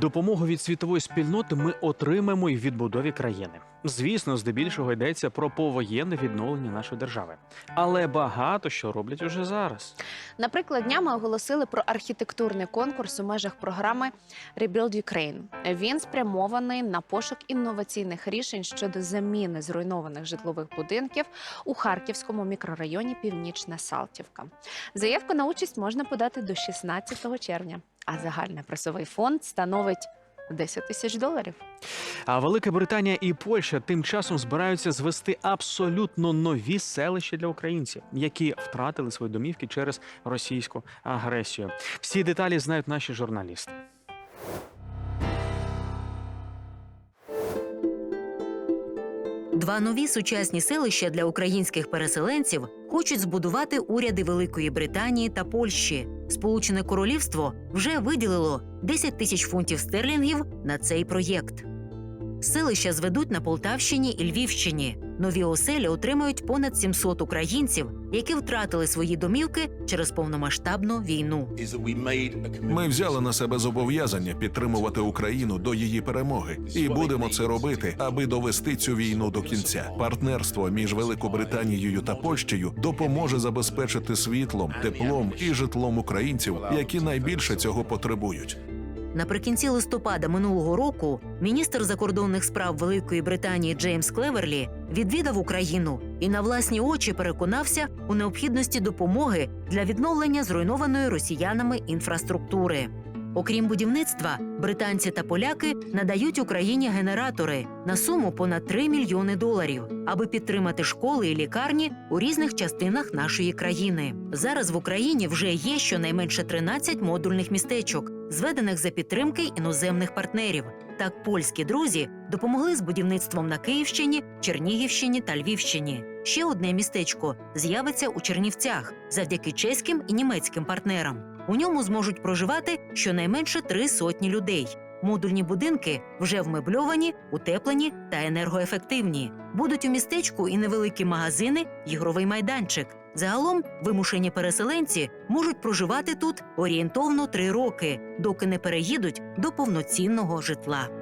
Допомогу від світової спільноти ми отримаємо і в відбудові країни. Звісно, здебільшого йдеться про повоєнне відновлення нашої держави, але багато що роблять уже зараз. Наприклад, днями оголосили про архітектурний конкурс у межах програми Rebuild Ukraine. Він спрямований на пошук інноваційних рішень щодо заміни зруйнованих житлових будинків у харківському мікрорайоні Північна Салтівка. Заявку на участь можна подати до 16 червня, а загальний призовий фонд становить 10 тисяч доларів. А Велика Британія і Польща тим часом збираються звести абсолютно нові селища для українців, які втратили свої домівки через російську агресію. Всі деталі знають наші журналісти. Два нові сучасні селища для українських переселенців хочуть збудувати уряди Великої Британії та Польщі. Сполучене Королівство вже виділило 10 тисяч фунтів стерлінгів на цей проєкт. Селища зведуть на Полтавщині і Львівщині. Нові оселі отримають понад 700 українців, які втратили свої домівки через повномасштабну війну. Ми взяли на себе зобов'язання підтримувати Україну до її перемоги, і будемо це робити, аби довести цю війну до кінця. Партнерство між Великобританією та Польщею допоможе забезпечити світлом, теплом і житлом українців, які найбільше цього потребують. Наприкінці листопада минулого року міністр закордонних справ Великої Британії Джеймс Клеверлі відвідав Україну і на власні очі переконався у необхідності допомоги для відновлення зруйнованої росіянами інфраструктури. Окрім будівництва, британці та поляки надають Україні генератори на суму понад 3 мільйони доларів, аби підтримати школи і лікарні у різних частинах нашої країни. Зараз в Україні вже є щонайменше 13 модульних містечок, зведених за підтримки іноземних партнерів. Так, польські друзі допомогли з будівництвом на Київщині, Чернігівщині та Львівщині. Ще одне містечко з'явиться у Чернівцях завдяки чеським і німецьким партнерам. У ньому зможуть проживати щонайменше три сотні людей. Модульні будинки вже вмебльовані, утеплені та енергоефективні. Будуть у містечку і невеликі магазини, ігровий майданчик. Загалом вимушені переселенці можуть проживати тут орієнтовно три роки, доки не переїдуть до повноцінного житла.